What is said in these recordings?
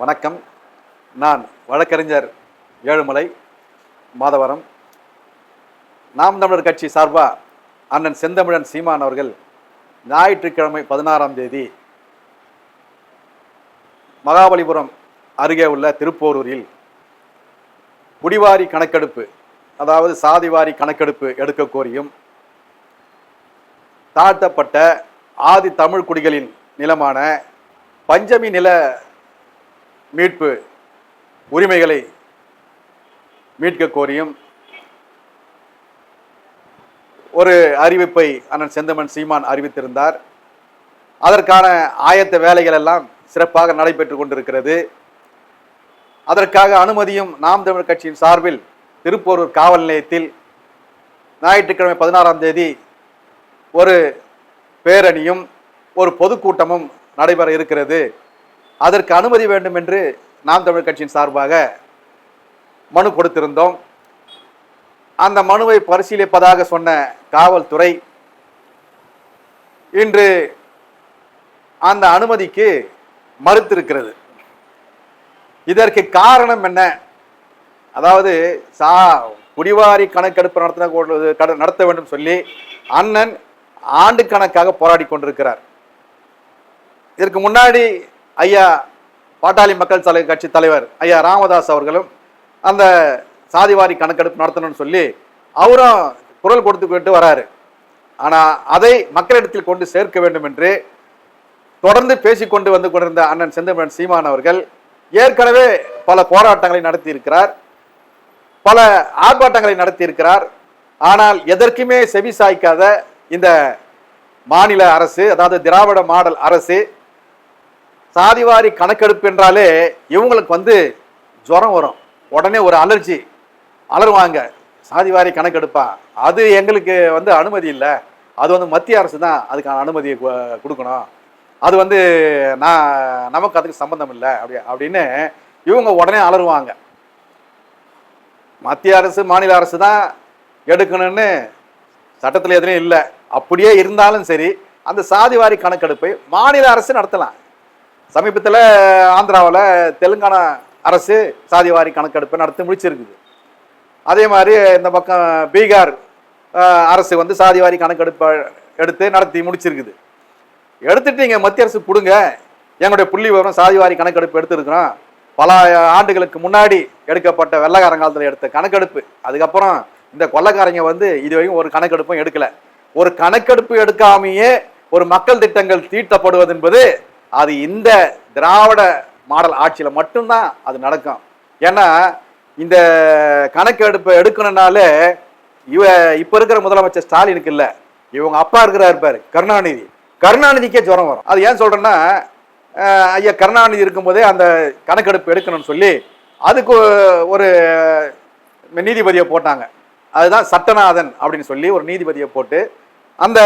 வணக்கம். நான் வழக்கறிஞர் ஏழுமலை மாதவரம். நாம் தமிழர் கட்சி சார்பாக அண்ணன் செந்தமிழன் சீமான் அவர்கள் ஞாயிற்றுக்கிழமை பதினாறாம் தேதி மகாபலிபுரம் அருகே உள்ள திருப்போரூரில் குடிவாரி கணக்கெடுப்பு அதாவது சாதிவாரி கணக்கெடுப்பு எடுக்க கோரியும் தாழ்த்தப்பட்ட ஆதி தமிழ் குடிகளின் நிலமான பஞ்சமி நில மீட்பு உரிமைகளை மீட்க கோரியும் ஒரு அறிவிப்பை அண்ணன் செந்தமன் சீமான் அறிவித்திருந்தார். அதற்கான ஆயத்த வேலைகள் எல்லாம் சிறப்பாக நடைபெற்று கொண்டிருக்கிறது. அதற்காக அனுமதியும் நாம் தமிழ் கட்சியின் சார்பில் திருப்போரூர் காவல் நிலையத்தில் ஞாயிற்றுக்கிழமை பதினாறாம் தேதி ஒரு பேரணியும் ஒரு பொதுக்கூட்டமும் நடைபெற இருக்கிறது. அதற்கு அனுமதி வேண்டும் என்று நாம் தமிழ் கட்சியின் சார்பாக மனு கொடுத்திருந்தோம். அந்த மனுவை பரிசீலிப்பதாக சொன்ன காவல்துறை இன்று அந்த அனுமதிக்கு மறுத்திருக்கிறது. இதற்கு காரணம் என்ன? அதாவது சா குடிவாரி கணக்கெடுப்பு நடத்த நடத்த வேண்டும் சொல்லி அண்ணன் ஆண்டு கணக்காக போராடி கொண்டிருக்கிறார். இதற்கு முன்னாடி ஐயா பாட்டாளி மக்கள் தலை கட்சி தலைவர் ஐயா ராமதாஸ் அவர்களும் அந்த சாதிவாரி கணக்கெடுப்பு நடத்தணும்னு சொல்லி அவரும் குரல் கொடுத்துக்கிட்டு வராரு. ஆனால் அதை மக்களிடத்தில் கொண்டு சேர்க்க வேண்டும் என்று தொடர்ந்து பேசிக்கொண்டு வந்து கொண்டிருந்த அண்ணன் செந்தமிழன் சீமான் அவர்கள் ஏற்கனவே பல போராட்டங்களை நடத்தி இருக்கிறார் பல ஆர்ப்பாட்டங்களை நடத்தி இருக்கிறார் ஆனால் எதற்குமே செவி சாய்க்காத இந்த மாநில அரசு அதாவது திராவிட மாடல் அரசு சாதிவாரி கணக்கெடுப்பு என்றாலே இவங்களுக்கு வந்து ஜுரம் வரும். உடனே ஒரு அலர்ஜி. அலருவாங்க சாதிவாரி கணக்கெடுப்பா. அது எங்களுக்கு வந்து அனுமதி இல்லை. அது வந்து மத்திய அரசு தான் அதுக்கான அனுமதியை கொடுக்கணும். அது வந்து நான் நமக்கு அதுக்கு சம்பந்தம் இல்லை. அப்படி அப்படின்னு இவங்க உடனே அலறுவாங்க. மத்திய அரசு மாநில அரசு தான் எடுக்கணும்னு சட்டத்தில் எதுலையும் இல்லை. அப்படியே இருந்தாலும் சரி அந்த சாதிவாரி கணக்கெடுப்பை மாநில அரசு நடத்தலாம். சமீபத்தில் ஆந்திராவில் தெலுங்கானா அரசு சாதிவாரி கணக்கெடுப்பை நடத்தி முடிச்சிருக்குது. அதே மாதிரி இந்த பக்கம் பீகார் அரசு வந்து சாதிவாரி கணக்கெடுப்பை எடுத்து நடத்தி முடிச்சிருக்குது. எடுத்துட்டு இங்கே மத்திய அரசு கொடுங்க. எங்களுடைய புள்ளி விவரம் சாதிவாரி கணக்கெடுப்பு எடுத்துருக்குறோம். பல ஆண்டுகளுக்கு முன்னாடி எடுக்கப்பட்ட வெள்ளக்காரங்காலத்தில் எடுத்த கணக்கெடுப்பு. அதுக்கப்புறம் இந்த கொள்ளக்காரங்க வந்து இது வரைக்கும் ஒரு கணக்கெடுப்பும் எடுக்கலை. ஒரு கணக்கெடுப்பு எடுக்காமையே ஒரு மக்கள் திட்டங்கள் தீட்டப்படுவது என்பது அது இந்த திராவிட மாடல் ஆட்சியில் மட்டும்தான் அது நடக்கும். ஏன்னா இந்த கணக்கெடுப்பை எடுக்கணும்னாலே இவ இப்போ இருக்கிற முதலமைச்சர் ஸ்டாலினுக்கு இல்லை. இவங்க அப்பா இருக்கிறார் இருப்பார் கருணாநிதி. கருணாநிதிக்கே ஜுரம் வரும். அது ஏன் சொல்கிறேன்னா ஐயா கருணாநிதி இருக்கும்போதே அந்த கணக்கெடுப்பு எடுக்கணும்னு சொல்லி அதுக்கு ஒரு நீதிபதியை போட்டாங்க. அதுதான் சட்டநாதன் அப்படின்னு சொல்லி ஒரு நீதிபதியை போட்டு அந்த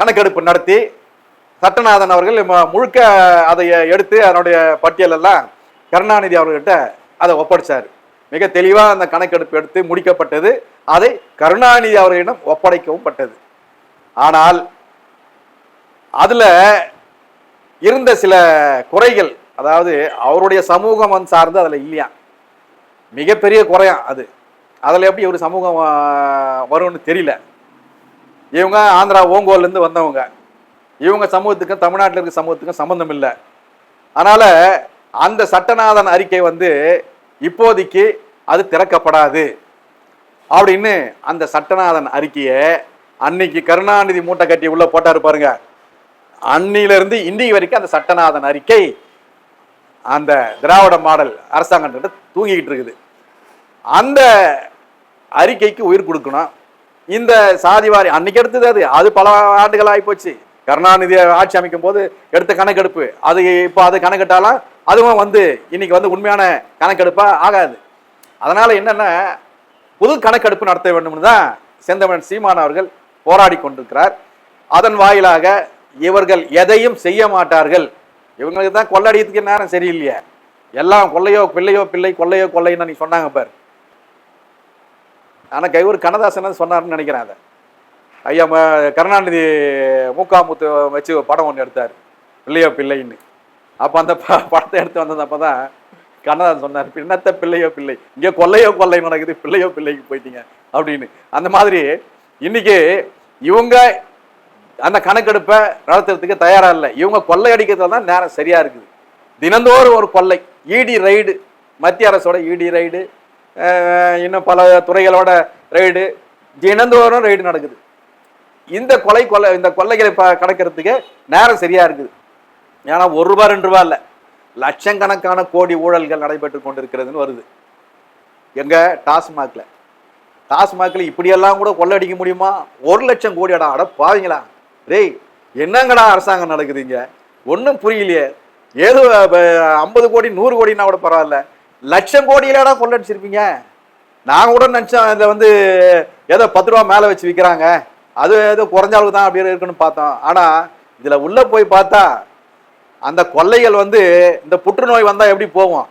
கணக்கெடுப்பு நடத்தி சட்டநாதன் அவர்கள் முழுக்க அதை எடுத்து அதனுடைய பட்டியலெல்லாம் கருணாநிதி அவர்கள்ட்ட அதை ஒப்படைச்சார். மிக தெளிவாக அந்த கணக்கெடுப்பு எடுத்து முடிக்கப்பட்டது. அதை கருணாநிதி அவர்களிடம் ஒப்படைக்கவும் பட்டது. ஆனால் அதில் இருந்த சில குறைகள் அதாவது அவருடைய சமூகம் வந்து சார்ந்து அதில் இல்லையா? மிகப்பெரிய குறையா அது. அதில் எப்படி ஒரு சமூகம் வரும்னு தெரியல. இவங்க ஆந்திரா ஓங்கோல்லேருந்து வந்தவங்க. இவங்க சமூகத்துக்கும் தமிழ்நாட்டில் இருக்க சமூகத்துக்கும் சம்பந்தம் இல்லை. அதனால் அந்த சட்டநாதன் அறிக்கை வந்து இப்போதைக்கு அது திறக்கப்படாது. அப்படின்னு அந்த சட்டநாதன் அறிக்கையை அன்னைக்கு கருணாநிதி மூட்டை கட்டி உள்ள போட்டாரு பாருங்க. அன்னில இன்றைக்கு வரைக்கும் அந்த சட்டநாதன் அறிக்கை அந்த திராவிட மாடல் அரசாங்கத்திட்ட தூங்கிக்கிட்டு இருக்குது. அந்த அறிக்கைக்கு உயிர் கொடுக்கணும். இந்த சாதிவாரி அன்னைக்கு எடுத்தது அது. அது பல ஆண்டுகள் ஆகிப்போச்சு. கருணாநிதி ஆட்சி அமைக்கும் போது எடுத்த கணக்கெடுப்பு. அது இப்போ அது கணக்கெட்டாலும் அதுவும் வந்து இன்னைக்கு வந்து உண்மையான கணக்கெடுப்பாக ஆகாது. அதனால் என்னென்னா புது கணக்கெடுப்பு நடத்த வேண்டும்னு தான் செந்தமன் சீமான் அவர்கள் போராடி கொண்டிருக்கிறார். அதன் வாயிலாக இவர்கள் எதையும் செய்ய மாட்டார்கள். இவங்களுக்கு தான் கொள்ளடியத்துக்கு நேரம் சரியில்லையே. எல்லாம் கொள்ளையோ பிள்ளையோ பிள்ளை கொள்ளையோ கொள்ளைன்னு நீ சொன்னாங்க பார். ஆனால் கைவூர் கண்ணதாசன் சொன்னார்னு நினைக்கிறேன் அதை. ஐயா ம- கருணாநிதி மூக்காமுத்து வச்சு படம் ஒன்று எடுத்தார். பிள்ளையோ பிள்ளைன்னு. அப்போ அந்த ப- படத்தை எடுத்து வந்தது அப்பதான் கண்ணதாசன் சொன்னார் பின்னத்த பிள்ளையோ பிள்ளை. இங்கே கொள்ளையோ கொள்ளை நடக்குது பிள்ளையோ பிள்ளைக்கு போயிட்டீங்க. அப்படின்னு. அந்த மாதிரி இன்னைக்கு இவங்க அந்த கணக்கெடுப்பை நடத்துறதுக்கு தயாராக இல்லை. இவங்க கொள்ளை அடிக்கிறதுல தான் நேரம் சரியாக இருக்குது. தினந்தோறும் ஒரு கொள்ளை. இடி ரைடு மத்திய அரசோட இடி ரைடு இன்னும் பல துறைகளோட ரைடு தினந்தோறும் ரைடு நடக்குது. இந்த கொலை கொள்ளை இந்த கொள்ளைகளை கடக்கிறதுக்கு நேரம் சரியா இருக்குது. ஏன்னா ஒரு ரூபா ரெண்டு ரூபாய் இல்லை. லட்சக்கணக்கான கோடி ஊழல்கள் நடைபெற்று கொண்டிருக்கிறதுன்னு வருது. எங்க டாஸ்மாக்ல. டாஸ்மாக்ல இப்படியெல்லாம் கூட கொள்ளடிக்க முடியுமா? ஒரு லட்சம் கோடி அடா அட பாவீங்களா. டேய் என்னங்கடா அரசாங்கம் நடக்குதுங்க ஒன்றும் புரியலையே. ஏதோ ஐம்பது கோடி நூறு கோடின்னா கூட பரவாயில்ல. லட்சம் கோடியிலடா கொள்ளடிச்சிருப்பீங்க. நான் கூட நினச்சேன் இதில் வந்து ஏதோ பத்து ரூபா மேலே வச்சு விற்கிறாங்க அது ஏதோ குறைஞ்ச அளவு தான் அப்படி இருக்குன்னு பார்த்தோம். ஆனால் இதில் உள்ளே போய் பார்த்தா அந்த கொள்ளைகள் வந்து இந்த புற்றுநோய் வந்தால் எப்படி போகும்?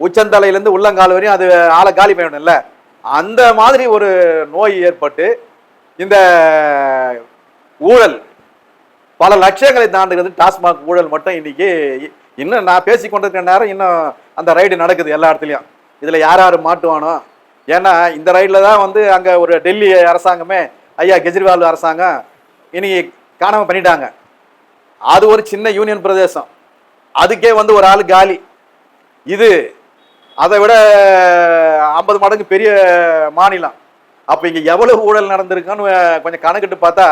உச்சந்தலையிலேருந்து உள்ளங்கால் வரையும் அது ஆளை காலி பண்ணணும்ல அந்த மாதிரி ஒரு நோய் ஏற்பட்டு இந்த ஊழல் பல லட்சங்களை தாண்டுகிறது டாஸ்மாக் ஊழல் மட்டும் இன்னைக்கு இன்னும் நான் பேசி கொண்டிருக்கிற நேரம் இன்னும் அந்த ரைடு நடக்குது எல்லா இடத்துலையும். இதில் யார் யார் மாட்டுவானோ? ஏன்னா இந்த ரைடில் தான் வந்து அங்கே ஒரு டெல்லி அரசாங்கமே ஐயா கெஜ்ரிவால் அரசாங்கம் இன்னைக்கு காணாமல் பண்ணிட்டாங்க. அது ஒரு சின்ன யூனியன் பிரதேசம். அதுக்கே வந்து ஒரு ஆள் காலி. இது அதை விட ஐம்பது மடங்கு பெரிய மாநிலம். அப்போ இங்கே எவ்வளவு ஊழல் நடந்திருக்குன்னு கொஞ்சம் கணக்கிட்டு பார்த்தா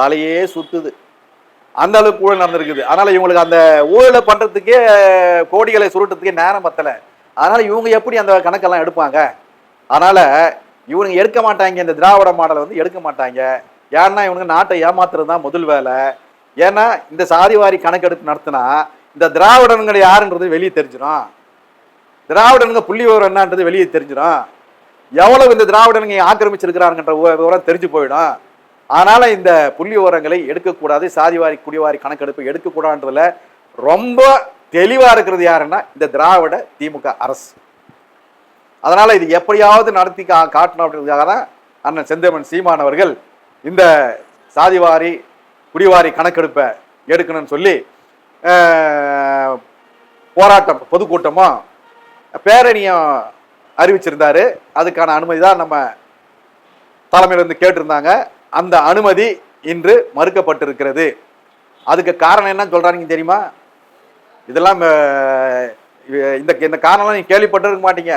தலையே சுத்துது. அந்த அளவுக்கு ஊழல் நடந்திருக்குது. அதனால் இவங்களுக்கு அந்த ஊழலை பண்ணுறதுக்கே கோடிகளை சுருட்டுறதுக்கே நேரம் பத்தலை. அதனால் இவங்க எப்படி அந்த கணக்கெல்லாம் எடுப்பாங்க? அதனால் இவனுங்க எடுக்க மாட்டாங்க. இந்த திராவிட மாடலை வந்து எடுக்க மாட்டாங்க. ஏன்னா இவனுங்க நாட்டை ஏமாத்துறது தான் முதல் வேலை. ஏன்னா இந்த சாதிவாரி கணக்கெடுப்பு நடத்தினா இந்த திராவிடனுங்களை யாருன்றது வெளியே தெரிஞ்சிடும் திராவிடனுங்க புள்ளி விவரம் என்னன்றது வெளியே தெரிஞ்சிடும் எவ்வளவு இந்த திராவிடனுங்க ஆக்கிரமிச்சிருக்கிறாங்கன்ற விவரம் தெரிஞ்சு போயிடும். அதனால் இந்த புள்ளி விவரங்களை எடுக்கக்கூடாது. சாதிவாரி குடிவாரி கணக்கெடுப்பு எடுக்கக்கூடாதுன்றதுல ரொம்ப தெளிவாக இருக்கிறது யாருன்னா இந்த திராவிட திமுக அரசு. அதனால் இது எப்படியாவது நடத்தி கா காட்டணும் அப்படின்றதுக்காக தான் அண்ணன் செந்தமன் சீமான் அவர்கள் இந்த சாதிவாரி குடிவாரி கணக்கெடுப்பை எடுக்கணும்னு சொல்லி போராட்டம் பொதுக்கூட்டமும் பேரணியும் அறிவிச்சிருந்தாரு. அதுக்கான அனுமதி தான் நம்ம தலைமையிலிருந்து கேட்டிருந்தாங்க. அந்த அனுமதி இன்று மறுக்கப்பட்டிருக்கிறது. அதுக்கு காரணம் என்ன சொல்றாங்க தெரியுமா? இதெல்லாம் இந்த இந்த காரணம்லாம் நீங்கள் கேள்விப்பட்டிருக்க மாட்டீங்க.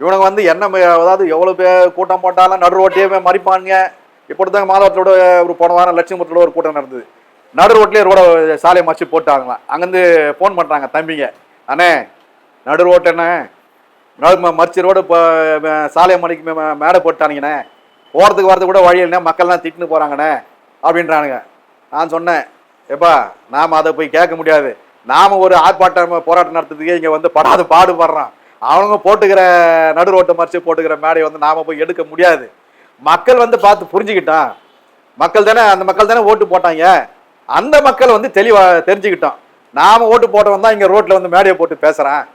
இவனுங்க வந்து என்ன அதாவது எவ்வளோ பேர் கூட்டம் போட்டாலும் நடு ரோட்டையே மறிப்பானுங்க. இப்படி தான் மாதவரத்தோட ஒரு போன வாரம் லட்சுமபுரத்தோட ஒரு கூட்டம் நடந்தது. நடு ரோட்லேயே ரோட சாலையை மறைச்சு போட்டாங்களாம். அங்கேருந்து ஃபோன் பண்ணுறாங்க தம்பிங்க. அண்ணே நடு ரோட்டு என்ன? நடு ம- மறிச்சு ரோடு இப்போ சாலை மணிக்கு மே- மேடை போட்டானுங்கண்ணே போகிறதுக்கு வரது கூட வழி இல்லைண்ணே. மக்கள்லாம் திட்டுன்னு போகிறாங்கண்ணே அப்படின்றானுங்க. நான் சொன்னேன் ஏப்பா நாம் அதை போய் கேட்க முடியாது. நாம் ஒரு ஆர்ப்பாட்டம் போராட்டம் நடத்துறதுக்கே இங்கே வந்து படாத பாடுபடுறான். அவங்க போட்டுக்கிற நடு ரோட்டை மறிச்சு போட்டுக்கிற மேடையை வந்து நாம போய் எடுக்க முடியாது. மக்கள் வந்து பார்த்து புரிஞ்சுக்கிட்டான். மக்கள் தானே அந்த மக்கள் தானே ஓட்டு போட்டாங்க. அந்த மக்கள் வந்து தெளிவா தெரிஞ்சுக்கிட்டோம் நாம ஓட்டு போட்டவன் தான் இங்க ரோட்ல வந்து மேடையை போட்டு பேசுறான்.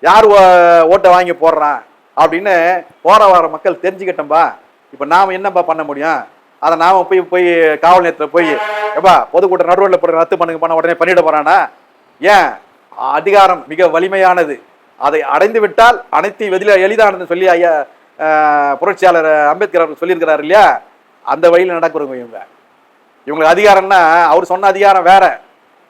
யார் ஓ- ஓட்டை வாங்கி போடுறான் அப்படின்னு போற வர மக்கள் தெரிஞ்சுக்கிட்டோம்பா. இப்போ நாம என்னப்பா பண்ண முடியும்? அதை நாம போய் போய் காவல் நிலையத்தில் போய் ஏப்பா பொதுக்கூட்டம் நடுவில் போய் ரத்து பண்ணுங்க பண்ண உடனே பண்ணிட போறானா? ஏன்? அதிகாரம் மிக வலிமையானது. அதை அடைந்து விட்டால் அனைத்தையும் எதில எளிதானதுன்னு சொல்லி ஐயா புரட்சியாளர் அம்பேத்கர் அவர்கள் சொல்லியிருக்கிறார் இல்லையா? அந்த வழியில் நடக்கிறவங்க இவங்க. இவங்களுக்கு அதிகாரம்னா அவர் சொன்ன அதிகாரம் வேற.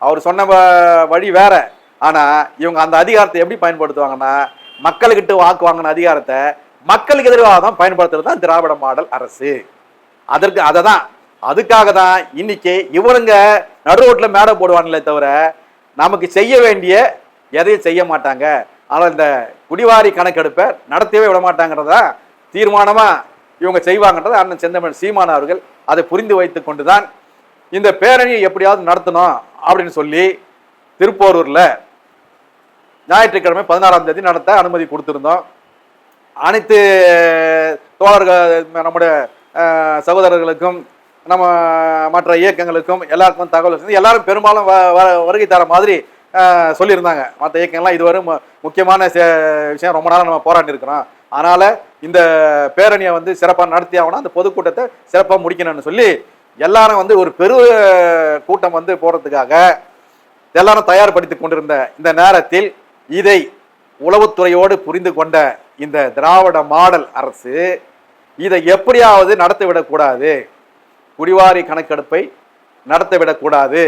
அவர் சொன்ன வ- வழி வேற. ஆனால் இவங்க அந்த அதிகாரத்தை எப்படி பயன்படுத்துவாங்கன்னா மக்களுக்கிட்ட வாக்கு வாங்கின அதிகாரத்தை மக்களுக்கு எதிராக தான் பயன்படுத்துறது தான் திராவிட மாடல் அரசு. அதற்கு அதை தான் அதுக்காக தான் இன்னைக்கு இவருங்க நடு ரோட்டில் மேடை போடுவாங்களே தவிர நமக்கு செய்ய வேண்டிய எதையும் செய்ய மாட்டாங்க. ஆனால் இந்த குடிவாரி கணக்கெடுப்பை நடத்தவே விட மாட்டாங்கிறதா இவங்க செய்வாங்கன்றது அண்ணன் செந்தமிழ் சீமான் அவர்கள் அதை புரிந்து வைத்து கொண்டு தான் இந்த பேரணியை எப்படியாவது நடத்தணும் அப்படின்னு சொல்லி திருப்போரூரில் ஞாயிற்றுக்கிழமை பதினாறாம் தேதி நடத்த அனுமதி கொடுத்துருந்தோம். அனைத்து தோழர்கள் நம்முடைய சகோதரர்களுக்கும் நம்ம மற்ற இயக்கங்களுக்கும் எல்லாருக்கும் தகவல் செஞ்சு எல்லாரும் பெரும்பாலும் வ- வ- வருகை தர மாதிரி சொல்லியிருந்தாங்க. மற்ற இயக்கங்கள்லாம் இதுவரை மு- முக்கியமான சே- விஷயம் ரொம்ப நாளாக நம்ம போராடி இருக்கிறோம் அதனால் இந்த பேரணியை வந்து சிறப்பாக நடத்தி ஆகணும். அந்த பொதுக்கூட்டத்தை சிறப்பாக முடிக்கணும்னு சொல்லி எல்லாரும் வந்து ஒரு பெரு கூட்டம் வந்து போகிறதுக்காக எல்லாரும் தயார்படுத்திக் கொண்டிருந்த இந்த நேரத்தில் இதை உளவுத்துறையோடு புரிந்து கொண்ட இந்த திராவிட மாடல் அரசு இதை எப்படியாவது நடத்திவிடக்கூடாது குடிவாரி கணக்கெடுப்பை நடத்திவிடக்கூடாது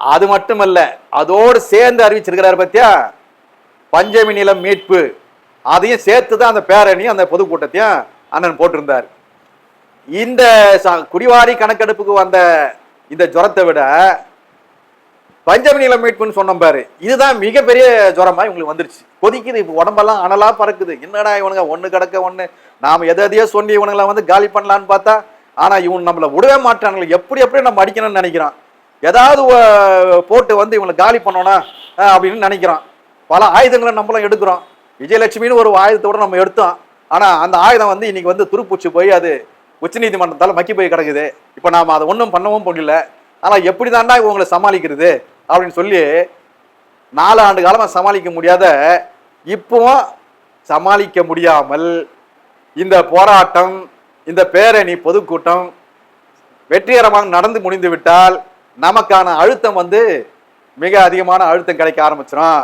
அது மட்டுமல்ல அதோடு சேர்ந்து அறிவிச்சிருக்கிறாரு பத்தியா? பஞ்சமி நிலம் மீட்பு. அதையும் சேர்த்து தான் அந்த பேரணியும் அந்த பொதுக்கூட்டத்தையும் அண்ணன் போட்டிருந்தார். இந்த குடிவாரி கணக்கெடுப்புக்கு வந்த இந்த ஜுரத்தை விட பஞ்சமி நிலம் மீட்புன்னு சொன்னோம் பாரு இதுதான் மிகப்பெரிய ஜுரமா இவங்களுக்கு வந்துருச்சு. கொதிக்குது இப்போ உடம்பெல்லாம் அனலா பறக்குது. என்னடா இவனுங்க ஒண்ணு கிடக்க ஒண்ணு. நாம எதை எதையோ சொல்லி இவனுங்களை வந்து காலி பண்ணலான்னு பார்த்தா ஆனா இவன் நம்மள விடவே மாட்டானுங்களே. எப்படி எப்படி நம்ம அடிக்கணும்னு நினைக்கிறான். ஏதாவது போட்டு வந்து இவங்களை காலி பண்ணோன்னா அப்படின்னு நினைக்கிறான். பல ஆயுதங்களை நம்மளும் எடுக்கிறோம். விஜயலட்சுமின்னு ஒரு ஆயுதத்தோட நம்ம எடுத்தோம். ஆனால் அந்த ஆயுதம் வந்து இன்னைக்கு வந்து துருப்பூச்சி போய் அது உச்சநீதிமன்றத்தால் மக்கி போய் கிடக்குது. இப்போ நாம் அதை ஒன்றும் பண்ணவும் முடியல ஆனால் எப்படி தாண்டா இவங்களை சமாளிக்கிறது? அப்படின்னு சொல்லி நாலு ஆண்டு காலமாக சமாளிக்க முடியாத இப்போவும் சமாளிக்க முடியாமல் இந்த போராட்டம் இந்த பேரணி பொதுக்கூட்டம் வெற்றிகரமாக நடந்து முடிந்து விட்டால் நமக்கான அழுத்தம் வந்து மிக அதிகமான அழுத்தம் கிடைக்க ஆரம்பிச்சிடும்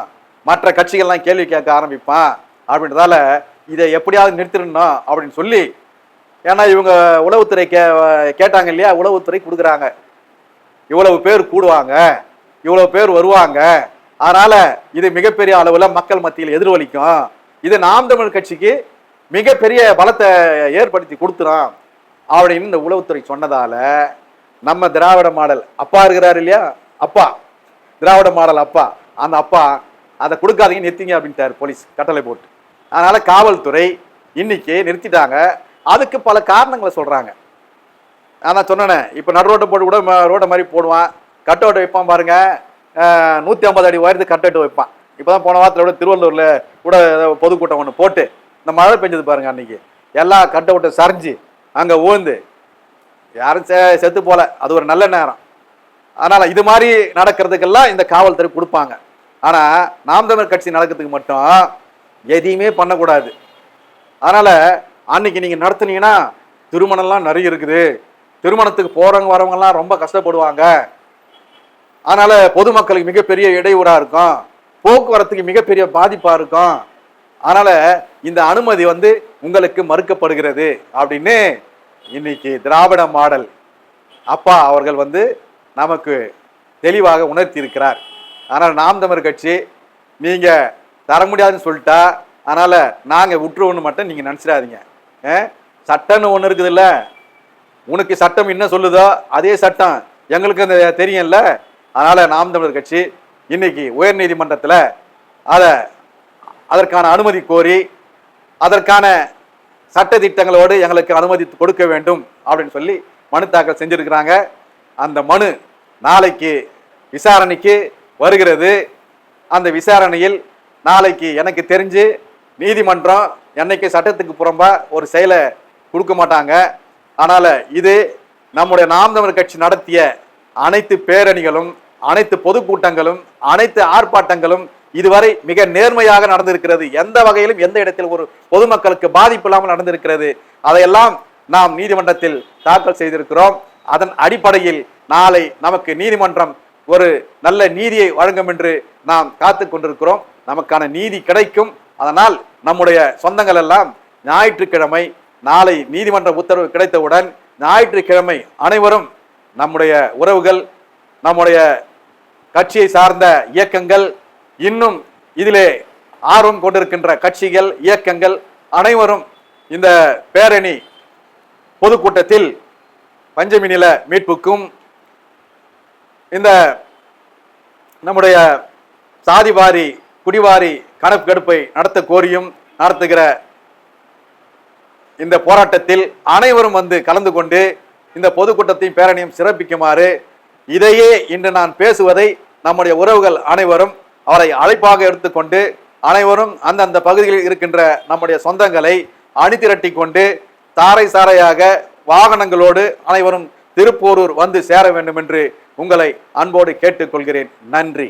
மற்ற கட்சிகள்லாம் கேள்வி கேட்க ஆரம்பிப்பான். அப்படின்றதால இதை எப்படியாவது நிறுத்திடணும் அப்படின்னு சொல்லி ஏன்னா இவங்க உளவுத்துறை கே கேட்டாங்க இல்லையா? உளவுத்துறை கொடுக்குறாங்க. இவ்வளவு பேர் கூடுவாங்க. இவ்வளவு பேர் வருவாங்க. அதனால இது மிகப்பெரிய அளவில் மக்கள் மத்தியில் எதிரொலிக்கும். இது நாம் தமிழ் கட்சிக்கு மிகப்பெரிய பலத்தை ஏற்படுத்தி கொடுத்துரும் அப்படின்னு இந்த உளவுத்துறை சொன்னதால நம்ம திராவிட மாடல் அப்பா இருக்கிறாரு இல்லையா? அப்பா. திராவிட மாடல் அப்பா. அந்த அப்பா அதை கொடுக்காதீங்க நிறுத்திங்க அப்படின்ட்டாரு போலீஸ் கட்டளை போட்டு. அதனால் காவல்துறை இன்னைக்கு நிறுத்திட்டாங்க. அதுக்கு பல காரணங்களை சொல்கிறாங்க நான் சொன்னேன் சொன்னேனே இப்போ நடு ரோட்டை போட்டு கூட ரோட்டை மாதிரி போடுவான். கட் அவுட் வைப்பான் பாருங்கள் நூற்றி ஐம்பது அடி உயரத்து கட் அவுட் வைப்பான். இப்போ தான் போன வாரத்தில் கூட திருவள்ளூரில் கூட ஏதோ பொதுக்கூட்டம் ஒன்று போட்டு இந்த மழை பெஞ்சது பாருங்க அன்றைக்கி எல்லா கட் அவுட்டை சரிஞ்சு அங்கே ஊந்து யாரும் செ செத்து போல. அது ஒரு நல்ல நேரம். அதனால் இது மாதிரி நடக்கிறதுக்கெல்லாம் இந்த காவல்துறை கொடுப்பாங்க. ஆனால் நாம் தமிழர் கட்சி நடக்கிறதுக்கு மட்டும் எதையுமே பண்ணக்கூடாது. அதனால் அன்னைக்கு நீங்கள் நடத்துனீங்கன்னா திருமணம்லாம் நிறைய இருக்குது. திருமணத்துக்கு போகிறவங்க வரவங்கலாம் ரொம்ப கஷ்டப்படுவாங்க. அதனால் பொதுமக்களுக்கு மிகப்பெரிய இடையூறாக இருக்கும். போக்குவரத்துக்கு மிகப்பெரிய பாதிப்பாக இருக்கும். அதனால் இந்த அனுமதி வந்து உங்களுக்கு மறுக்கப்படுகிறது அப்படின்னு இன்னைக்கு திராவிட மாடல் அப்பா அவர்கள் வந்து நமக்கு தெளிவாக உணர்த்தி இருக்கிறார் ஆனால் நாம் தமிழர் கட்சி நீங்கள் தர முடியாதுன்னு சொல்லிட்டா அதனால் நாங்கள் விட்டுருவோன்னு மட்டும் நீங்கள் நினச்சிடாதீங்க. சட்டம்னு ஒன்று இருக்குதுல்ல. உனக்கு சட்டம் என்ன சொல்லுதோ அதே சட்டம் எங்களுக்கு அந்த தெரியும்ல. அதனால் நாம் தமிழர் கட்சி இன்னைக்கு உயர்நீதிமன்றத்தில் அதை அதற்கான அனுமதி கோரி அதற்கான சட்ட திட்டங்களோடு எங்களுக்கு அனுமதி கொடுக்க வேண்டும் அப்படின்னு சொல்லி மனு தாக்கல் செஞ்சுருக்கிறாங்க. அந்த மனு நாளைக்கு விசாரணைக்கு வருகிறது. அந்த விசாரணையில் நாளைக்கு எனக்கு தெரிஞ்சு நீதிமன்றம் என்னைக்கு சட்டத்துக்கு புறம்பாக ஒரு செயலை கொடுக்க மாட்டாங்க. ஆனால் இது நம்முடைய நாம் தமிழர் கட்சி நடத்திய அனைத்து பேரணிகளும் அனைத்து பொதுக்கூட்டங்களும் அனைத்து ஆர்ப்பாட்டங்களும் இதுவரை மிக நேர்மையாக நடந்திருக்கிறது. எந்த வகையிலும் எந்த இடத்தில் ஒரு பொதுமக்களுக்கு பாதிப்பு இல்லாமல் நடந்திருக்கிறது. அதையெல்லாம் நாம் நீதிமன்றத்தில் தாக்கல் செய்திருக்கிறோம். அதன் அடிப்படையில் நாளை நமக்கு நீதிமன்றம் ஒரு நல்ல நீதியை வழங்கும் என்று நாம் காத்து கொண்டிருக்கிறோம். நமக்கான நீதி கிடைக்கும். அதனால் நம்முடைய சொந்தங்கள் எல்லாம் ஞாயிற்றுக்கிழமை நாளை நீதிமன்ற உத்தரவு கிடைத்தவுடன் ஞாயிற்றுக்கிழமை அனைவரும் நம்முடைய உறவுகள் நம்முடைய கட்சியை சார்ந்த இயக்கங்கள் இன்னும் இதிலே ஆர்வம் கொண்டிருக்கின்ற கட்சிகள் இயக்கங்கள் அனைவரும் இந்த பேரணி பொதுக்கூட்டத்தில் பஞ்சமி நில மீட்புக்கும் இந்த நம்முடைய சாதிவாரி குடிவாரி கணக்கெடுப்பை நடத்த கோரியும் நடத்துகிற இந்த போராட்டத்தில் அனைவரும் வந்து கலந்து கொண்டு இந்த பொதுக்கூட்டத்தையும் பேரணியும் சிறப்பிக்குமாறு இதையே இன்று நான் பேசுவதை நம்முடைய உறவுகள் அனைவரும் அவரை அழைப்பாக எடுத்துக்கொண்டு அனைவரும் அந்தந்த பகுதிகளில் இருக்கின்ற நம்முடைய சொந்தங்களை அணிதிரட்டி கொண்டு தாரை சாரையாக வாகனங்களோடு அனைவரும் திருப்போரூர் வந்து சேர வேண்டும் என்று உங்களை அன்போடு கேட்டுக்கொள்கிறேன். நன்றி.